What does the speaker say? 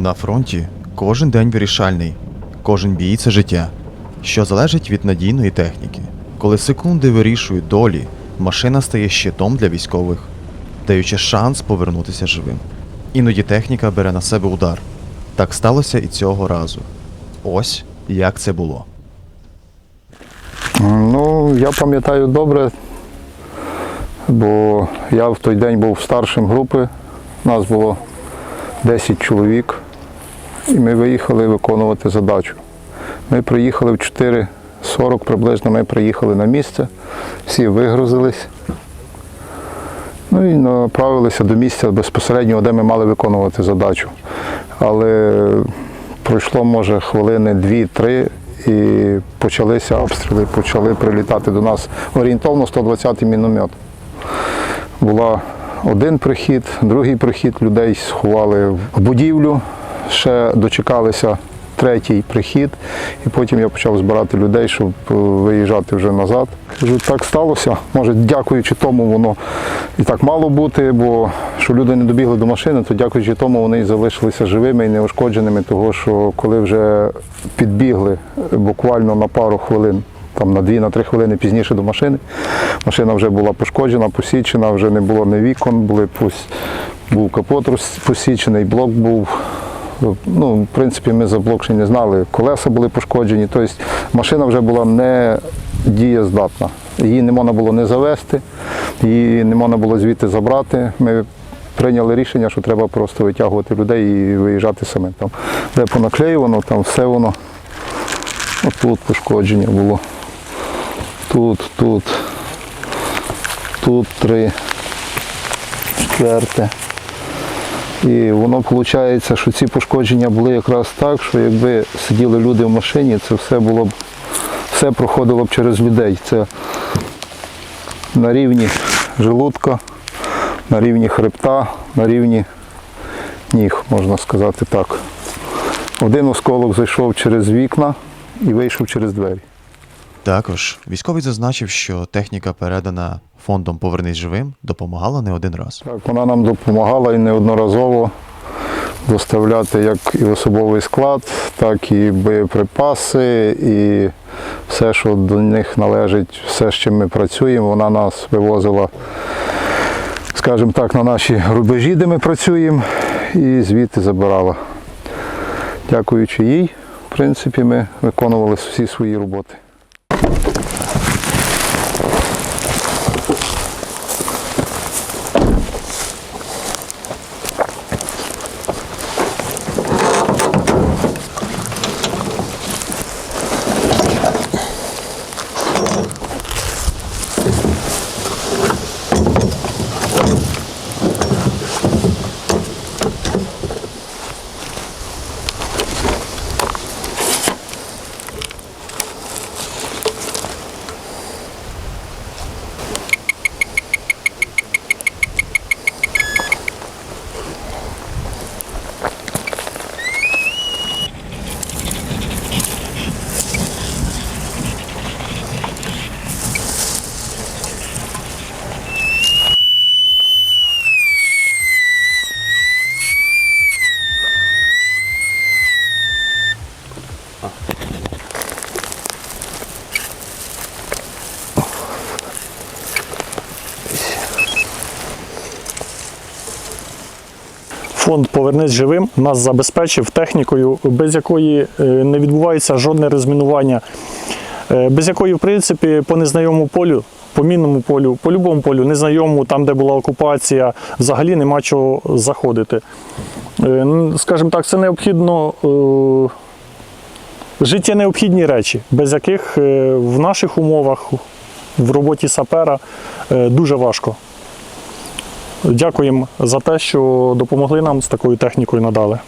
На фронті кожен день вирішальний, кожен бій це життя, що залежить від надійної техніки. Коли секунди вирішують долі, машина стає щитом для військових, даючи шанс повернутися живим. Іноді техніка бере на себе удар. Так сталося і цього разу. Ось як це було. Ну, я пам'ятаю добре, бо я в той день був старшим групи. Нас було 10 чоловік, і ми виїхали виконувати задачу. Ми приїхали в 4.40 приблизно, ми приїхали на місце, всі вигрузились. Ну і направилися до місця безпосередньо, де ми мали виконувати задачу. Але пройшло, може, хвилини дві-три, і почалися обстріли, почали прилітати до нас орієнтовно 120-й міномет. Була один прихід, другий прихід, людей сховали в будівлю, ще дочекалися третій прихід, і потім я почав збирати людей, щоб е, виїжджати вже назад. Кажу, так сталося. Може, дякуючи тому, воно і так мало бути, бо що люди не добігли до машини, то дякуючи тому вони і залишилися живими і неушкодженими, того що коли вже підбігли буквально на пару хвилин. Там на 2-3 хвилини пізніше до машини. Машина вже була пошкоджена, посічена, вже не було ні вікон, були був капот посічений, блок був. Ну, в принципі, ми за блок ще не знали. Колеса були пошкоджені. Тобто машина вже була не дієздатна. Її не можна було не завести, її не можна було звідти забрати. Ми прийняли рішення, що треба просто витягувати людей і виїжджати самим. Там, де понаклеювано, там все воно. Отут пошкодження було. Тут, тут, тут три, четверте. І воно виходить, що ці пошкодження були якраз так, що якби сиділи люди в машині, це все було б, все проходило б через людей. Це на рівні желудка, на рівні хребта, на рівні ніг, можна сказати так. Один осколок зайшов через вікна і вийшов через двері. Також військовий зазначив, що техніка, передана фондом Повернись живим, допомагала не один раз. Так, вона нам допомагала і неодноразово доставляти як і особовий склад, так і боєприпаси, і все, що до них належить, все, з чим ми працюємо, вона нас вивозила, скажімо так, на наші рубежі, де ми працюємо, і звідти забирала. Дякуючи їй, в принципі, ми виконували всі свої роботи. Thank you. Фонд Повернись живим нас забезпечив технікою, без якої е, не відбувається жодне розмінування, е, без якої, в принципі, по незнайомому полю, по мінному полю, по любому полю, незнайомому, там, де була окупація, взагалі нема чого заходити. Е, Скажімо так, це необхідно. Життя необхідні речі, без яких в наших умовах в роботі сапера дуже важко. Дякуємо за те, що допомогли нам з такою технікою надали.